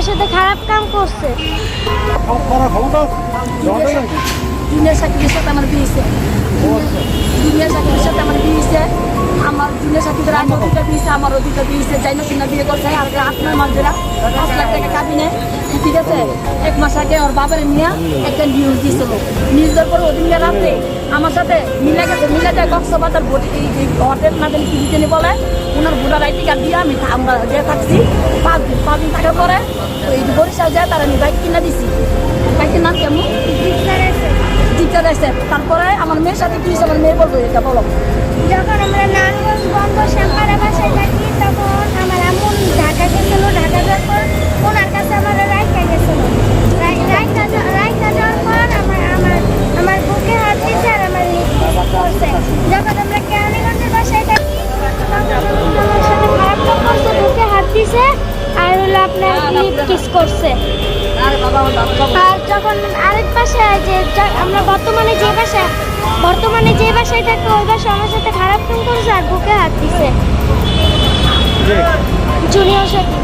আমার সাথে খারাপ কাম করছে। আমার আমার বিয়ে হয়েছে। আমার জুনিয়র সাকিবের আগে দুটো বিয়ে হয়েছে আমার দুটো বিয়ে যাই না বিয়ে করছে, আর আপনার মাঝেরা পাঁচ লাখ টাকা কাবিনে। ঠিক আছে? এক মাস আগে ওর বাবার নিয়ে একটা নিউজ দিয়েছিল নিউজ দেওয়ার পর ওদিনকে রাত্রে আমার সাথে মিলে গেছে, মিলে যায় কক্সবাজার হোটেল না জানি কি দিতে বলে, ওনার ভোটার আইডি কার্ড দিয়ে আমি আমরা যে থাকছি, পাঁচ দিন পাঁচ দিন থাকার পরে ওই বরিশাল যায়, তারা আমি বাইক কিনা দিছি। বাইকের নাম কেমন টিচার এসে তারপরে আমার মেয়ের সাথে কি? আমার মেয়ে বলব, এটা বলো। যখন আমরা নারায়ণগঞ্জ বন্ধ, শ্যামপাড়া বাসায় থাকি তখন আমার আম্মু ঢাকা গেছিল, ঢাকা যাওয়ার পর ওনার কাছে আমার রাইকা গেছিল রাই- রাইকা যা- রাইকা যাওয়ার পর আমার আমার আমার বুকে হাত দিয়েছে আর আমার লিপ করছে যখন আমরা কেরানীগঞ্জের বাসায় থাকি তখন আমার সাথে খারাপ কাম করছে বুকে হাত দিছে আর হলো আপনার লিপ কিস করছে। আরে যখন আরেক বাসায় যে আমরা বর্তমানে যে বাসায় বর্তমানে যে বাসায় থাকি ওই বাসায় আমার সাথে খারাপ কাম করেছে আর বুকে হাত দিছে। জুনিয়র সাথে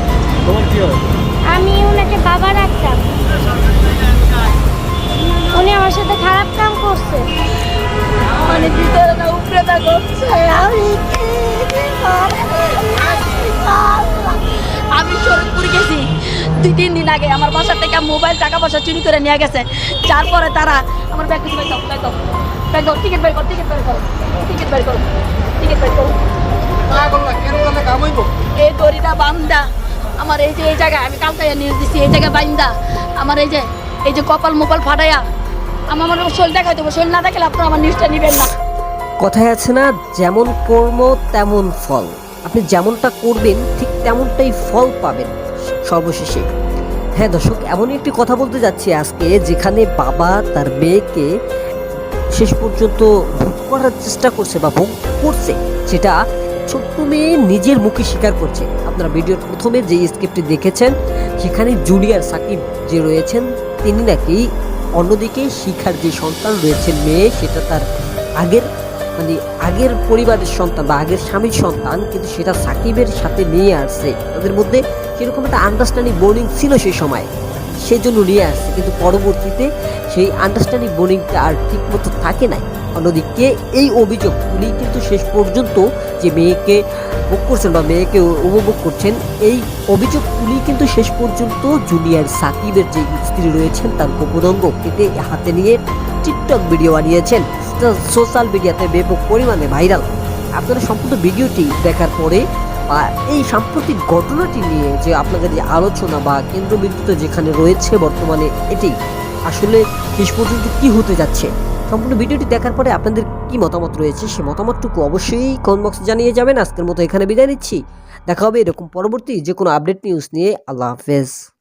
আমি ওনাকে বাবা রাখতাম উনি আমার সাথে খারাপ কাম করছে। মানে ভিতরে উপরে না করছে আমি কি আমি শরীরপুর গেছি। দুই, তিন দিন আগে আমার থেকে মোবাইল, টাকা পয়সা চুরি করে নিয়ে গেছে। তারপরে তারা আমার ব্যাগ ব্যাগ ব্যাগ টিকিট বের কর টিকিট বের টিকিট বের টিকিট বের এই দড়িটা আমার এই যে, এই জায়গায় আমি কালকে নিউজ দিচ্ছি এই জায়গায় বান্দা, আমার এই যে এই যে কপাল মোপাল ফাটাইয়া, আমার আমার শরীর দেখাই দেবো শরীর না দেখালে আপনারা আমার নিউজটা নেবেন না। কথায় আছে না, যেমন কর্ম, তেমন ফল। আপনি যেমনটা করবেন, ঠিক তেমনটাই ফল পাবেন সর্বশেষে। হ্যাঁ দর্শক, এমনই একটি কথা বলতে যাচ্ছি আজকে, যেখানে বাবা তার মেয়েকে শেষ পর্যন্ত ভোগ করার চেষ্টা করছে বা ভোগ করছে সেটা ছোট্ট মেয়ে নিজের মুখে স্বীকার করছে। আপনারা ভিডিওর প্রথমে যে স্ক্রিপ্টটি দেখেছেন, সেখানে জুনিয়র সাকিব যে রয়েছেন, তিনি নাকি অন্যদিকে শিখার যে সন্তান রয়েছেন মেয়ে, সেটা তার আগের মানে আগের পরিবারের সন্তান বা আগের স্বামীর সন্তান, কিন্তু সেটা সাকিবের সাথে নিয়ে আসছে তাদের মধ্যে সেরকম একটা আন্ডারস্ট্যান্ডিং বোর্ডিং ছিল সেই সময়। সেই জন্য নিয়ে আসছে। কিন্তু পরবর্তীতে সেই আন্ডারস্ট্যান্ডিং বোর্ডিংটা আর ঠিক মতো থাকে নাই। অন্যদিকে এই অভিযোগগুলি কিন্তু শেষ পর্যন্ত যে মেয়েকে ভোগ করছেন বা মেয়েকে উপভোগ করছেন, এই অভিযোগগুলি কিন্তু শেষ পর্যন্ত জুনিয়র সাকিবের যে স্ত্রী রয়েছেন তার গোপদঙ্গ কেটে হাতে নিয়ে টিকটক ভিডিও বানিয়েছেন। সোশ্যাল মিডিয়াতে ব্যাপক পরিমাণে ভাইরাল। আপনারা সম্পূর্ণ ভিডিওটি দেখার পরে এই সাম্প্রতিক ঘটনাটি নিয়ে যে আপনাদের যে আলোচনা বা কেন্দ্রবিন্দুতে যেখানে রয়েছে বর্তমানে এটি, আসলে শেষ পর্যন্ত কী হতে যাচ্ছে? সম্পূর্ণ ভিডিওটি দেখার পরে আপনাদের কি মতামত রয়েছে? সে মতামতটুকু অবশ্যই কমেন্ট বক্সে জানিয়ে যাবেন। আজকের মতো এখানে বিদায় নিচ্ছি। দেখা হবে এরকম পরবর্তী যে কোনো আপডেট নিউজ নিয়ে। আল্লাহ হাফেজ।